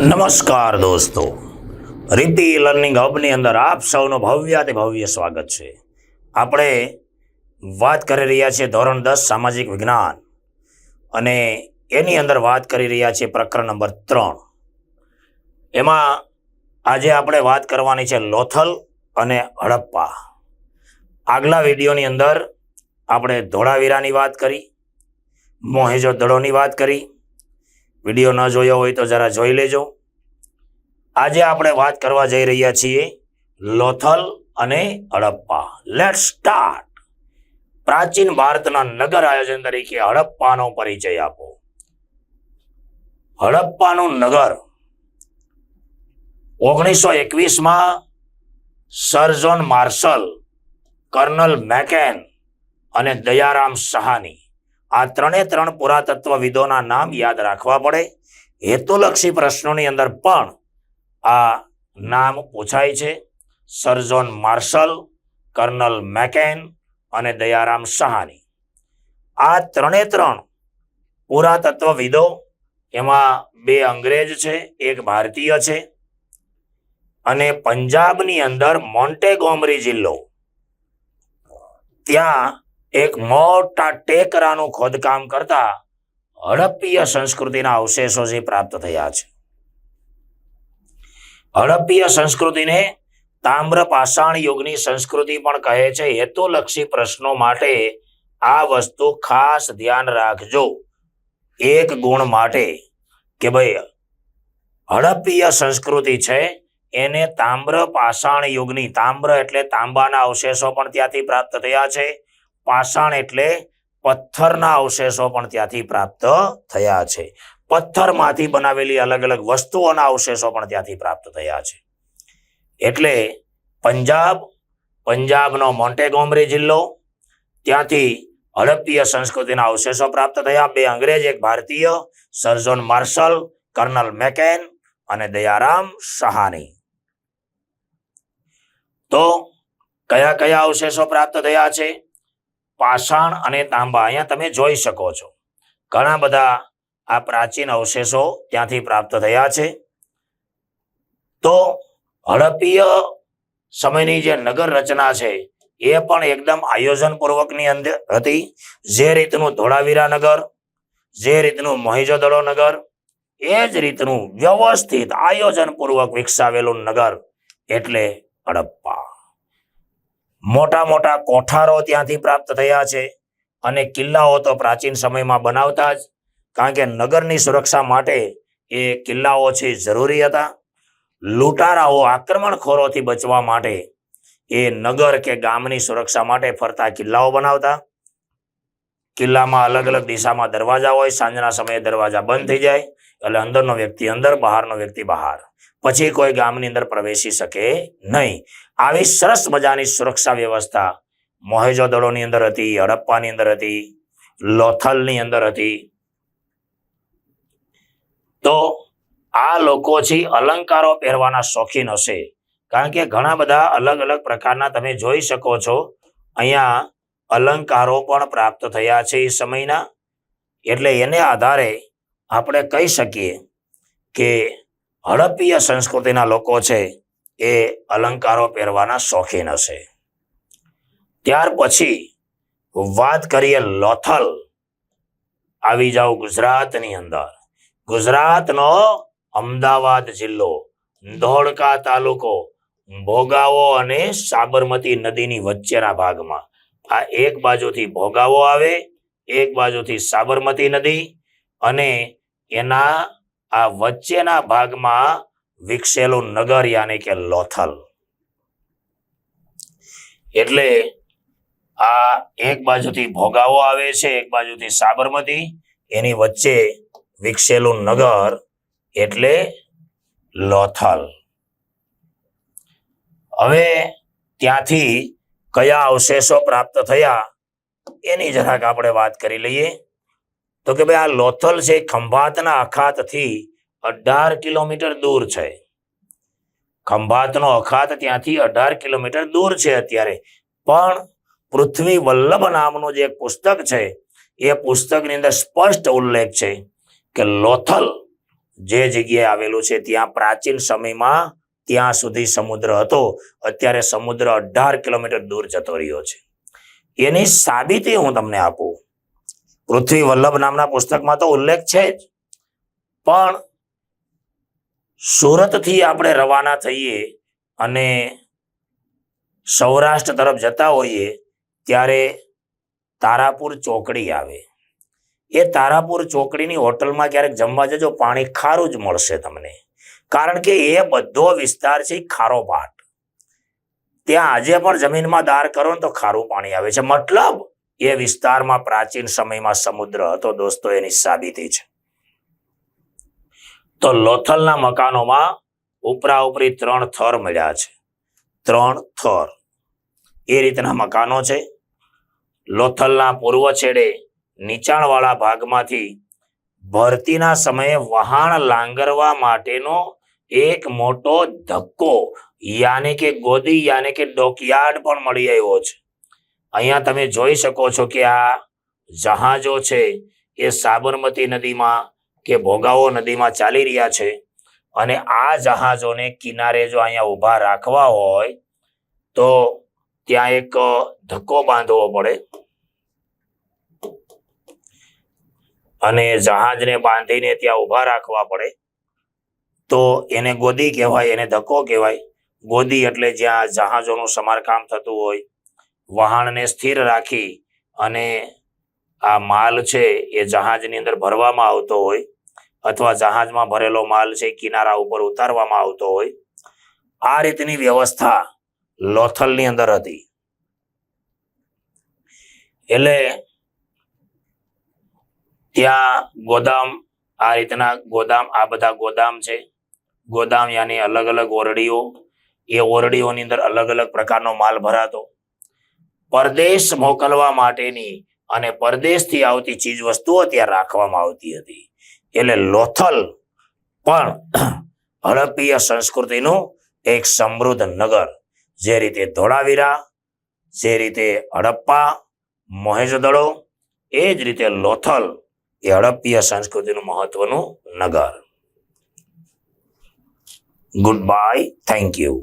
નમસ્કાર દોસ્તો. રીતિ લર્નિંગ હબની અંદર આપ સૌનું ભવ્યાતિ ભવ્ય સ્વાગત છે. આપણે વાત કરી રહ્યા છીએ ધોરણ દસ સામાજિક વિજ્ઞાન અને એની અંદર વાત કરી રહ્યા છીએ પ્રકરણ નંબર ત્રણ. એમાં આજે આપણે વાત કરવાની છે લોથલ અને હડપ્પા. આગલા વિડીયોની અંદર આપણે ધોળાવીરાની વાત કરી, મોહેજો દડોની વાત કરી. વીડિયો ન જોયો હોય તો જરા જોઈ લેજો. આજે આપણે વાત કરવા જઈ રહ્યા છીએ લોથલ અને હડપ્પા. લેટ સ્ટાર્ટ પ્રાચીન ભારતના નગર આયોજન તરીકે હડપ્પાનો પરિચય આપો. હડપ્પાનું નગર ઓગણીસો એકવીસમાં sir John Marshall, colonel mac and અને દયારામ સહાની આ ત્રણે ત્રણ પુરાતત્વવિદોના નામ યાદ રાખવા પડે. હેતુલક્ષી પ્રશ્નોની અંદર પણ આ નામ પૂછાય છે. સર્જોન માર્શલ, કર્નલ મેકેન અને દયારામ સહાની. આ ત્રણે ત્રણ પુરાતત્વવિદો એમાં બે અંગ્રેજ છે, એક ભારતીય છે. અને પંજાબની અંદર મોન્ટેગોમરી જિલ્લો. ત્યાં એક મોટા ટેકરાનું ખોદકામ કરતા હડપ્પીય સંસ્કૃતિના અવશેષો જે પ્રાપ્ત થયા છે. હડપ્પીય સંસ્કૃતિને તામ્રપાષાણ યુગની સંસ્કૃતિ પણ કહે છે. હેતુલક્ષી પ્રશ્નો માટે આ વસ્તુ ખાસ ધ્યાન રાખજો. એક ગુણ માટે કે ભાઈ, હડપ્પીય સંસ્કૃતિ છે એને તામ્ર પાષાણ યુગની, તામ્ર એટલે તાંબાના અવશેષો પણ ત્યાંથી પ્રાપ્ત થયા છે. પાષાણ એટલે પથ્થરના અવશેષો પણ ત્યાંથી પ્રાપ્ત થયા છે. પથ્થરમાંથી બનાવેલી અલગ અલગ વસ્તુઓના અવશેષો પણ ત્યાંથી પ્રાપ્ત થયા છે. એટલે પંજાબ, પંજાબનો મોન્ટેગોમરી જિલ્લો, ત્યાંથી હડપ્પીય સંસ્કૃતિના અવશેષો પ્રાપ્ત થયા. બે અંગ્રેજ, એક ભારતીય સર્જન માર્શલ, કર્નલ મેકેન અને દયારામ સહાની. તો કયા કયા અવશેષો પ્રાપ્ત થયા છે? પાષાણ અને તાંબા, અહીંયા તમે જોઈ શકો છો. ઘણા બધા આ પ્રાચીન અવશેષો ત્યાંથી પ્રાપ્ત થયા છે. તો હડપ્પીય સમયની જે નગર રચના છે, એ પણ એકદમ આયોજન પૂર્વકની અંદર હતી. જે રીતનું ધોળાવીરા નગર, જે રીતનું મોહિજોદડો નગર, એ જ રીતનું વ્યવસ્થિત આયોજન પૂર્વક વિકસાવેલું નગર એટલે હડપ્પા. મોટા મોટા કોઠારો ત્યાંથી પ્રાપ્ત થયા છે અને કિલ્લાઓ તો પ્રાચીન સમયમાં બનાવતા જ કારણ કે નગરની સુરક્ષા માટે એ કિલ્લાઓ છે જરૂરી હતા. લૂંટારાઓ, આક્રમણખોરોથી બચવા માટે એ નગર કે ગામની સુરક્ષા માટે ફરતા કિલ્લાઓ બનાવતા. કિલ્લામાં અલગ અલગ દિશામાં દરવાજા હોય, સાંજના સમયે દરવાજા બંધ થઈ જાય એટલે અંદરનો વ્યક્તિ અંદર, બહારનો વ્યક્તિ બહાર. પછી કોઈ ગામની અંદર પ્રવેશી શકે નહીં. આવી સરસ મજાની સુરક્ષા વ્યવસ્થા મોહેજો દળોની અંદર હતી, હડપ્પાની અંદર હતી, લોથલની અંદર હતી. તો આ લોકો છે અલંકારો પહેરવાના શોખીન હશે. કારણ કે ઘણા બધા અલગ અલગ પ્રકારના તમે જોઈ શકો છો, અહીંયા અલંકારો પણ પ્રાપ્ત થયા છે એ સમયના. એટલે એને આધારે આપણે કહી શકીએ કે હડપ્પીય સંસ્કૃતિના લોકો છે એ અલંકારો પહેરવાના શોખીન હશે. ત્યાર પછી વાત કરીએ લોથલ. આવી જાઓ ગુજરાતની અંદર. ગુજરાતનો અમદાવાદ જિલ્લો, ધોળકા તાલુકો, ભોગાવો અને સાબરમતી નદીની વચ્ચેના ભાગમાં. આ એક બાજુથી ભોગાવો આવે, એક બાજુથી સાબરમતી નદી અને એના આ વચ્ચેના ભાગમાં વિકસેલું નગર યાને કે લોથલ. એટલે આ એક બાજુથી ભોગાવો આવે છે, એક બાજુથી સાબરમતી, એની વચ્ચે વિકસેલું નગર એટલે લોથલ. હવે ત્યાંથી કયા અવશેષો પ્રાપ્ત થયા એની જરાક આપણે વાત કરી લઈએ. તો કે ભાઈ આ લોથલ છે ખંભાતના અખાતથી અઢાર કિલોમીટર દૂર છે. ખંભાતનો અખાત ત્યાંથી અઢાર કિલોમીટર દૂર છે અત્યારે. પણ પૃથ્વી વલ્લભ નામનું જે પુસ્તક છે, એ પુસ્તકની અંદર સ્પષ્ટ ઉલ્લેખ છે. કે લોથલ જે જગ્યાએ આવેલું છે ત્યાં પ્રાચીન સમયમાં ત્યાં સુધી સમુદ્ર હતો. અત્યારે સમુદ્ર અઢાર કિલોમીટર દૂર જતો રહ્યો છે. એની સાબિતી હું તમને આપું. પૃથ્વી વલ્લભ નામના પુસ્તકમાં તો ઉલ્લેખ છે જ. પણ સુરતથી આપણે રવાના થઈએ અને સૌરાષ્ટ્ર તરફ જતા હોઈએ ત્યારે તારાપુર ચોકડી આવે. એ તારાપુર ચોકડીની હોટલમાં ક્યારેક જમવા જજો, પાણી ખારું જ મળશે તમને. કારણ કે એ બધો વિસ્તાર છે ખારો પાટ. ત્યાં આજે પણ જમીનમાં દાર કરો ને તો ખારું પાણી આવે છે. મતલબ એ વિસ્તારમાં પ્રાચીન સમયમાં સમુદ્ર હતો દોસ્તો, એની સાબિતી છે. તો લોથલના મકાનોમાં ઉપરા ઉપરી ત્રણ થર મળ્યા છે. ત્રણ થર. એ રીતના મકાનો છે. લોથલના પૂર્વ છેડે નીચાણવાળા ભાગમાંથી ભરતીના સમયે વહાણ લાંગરવા માટેનો એક મોટો ધક્કો, યાની કે ગોદી, યાની કે ડોકયાર્ડ પણ મળી આવ્યો છે. અહીંયા તમે જોઈ શકો છો કે આ જહાજો છે, એ સાબરમતી નદીમાં કે ભોગાવો નદીમાં ચાલી રહ્યા છે. અને આ જહાજોને કિનારે જો અહીંયા ઊભા રાખવા હોય, તો ત્યાં એક ધક્કો બાંધવો પડે. અને જહાજને બાંધીને ત્યાં ઊભા રાખવા પડે. તો એને ગોદી કહેવાય, એને ધક્કો કહેવાય. ગોદી એટલે જ્યાં જહાજોનું સમારકામ થતું હોય. વહાણને સ્થિર રાખી અને આ માલ છે એ જહાજની અંદર ભરવામાં આવતો હોય અથવા જહાજમાં ભરેલો માલ છે કિનારા ઉપર ઉતારવામાં આવતો હોય. આ રીતની વ્યવસ્થા લોથલની અંદર હતી. એટલે ત્યાં ગોદામ, આ રીતના ગોદામ, આ બધા ગોદામ છે. ગોદામ યાની અલગ અલગ ઓરડીઓ, એ ઓરડીઓની અંદર અલગ અલગ પ્રકારનો માલ ભરાતો. પરદેશ મોકલવા માટેની અને પરદેશથી આવતી ચીજ વસ્તુઓ ત્યાં રાખવામાં આવતી હતી. એટલે લોથલ પણ હડપ્પીય સંસ્કૃતિનું એક સમૃદ્ધ નગર. જે રીતે ધોળાવીરા, જે રીતે હડપ્પા, મોહેજદડો, એ જ રીતે લોથલ એ હડપ્પીય સંસ્કૃતિનું મહત્વનું નગર. Good bye thank you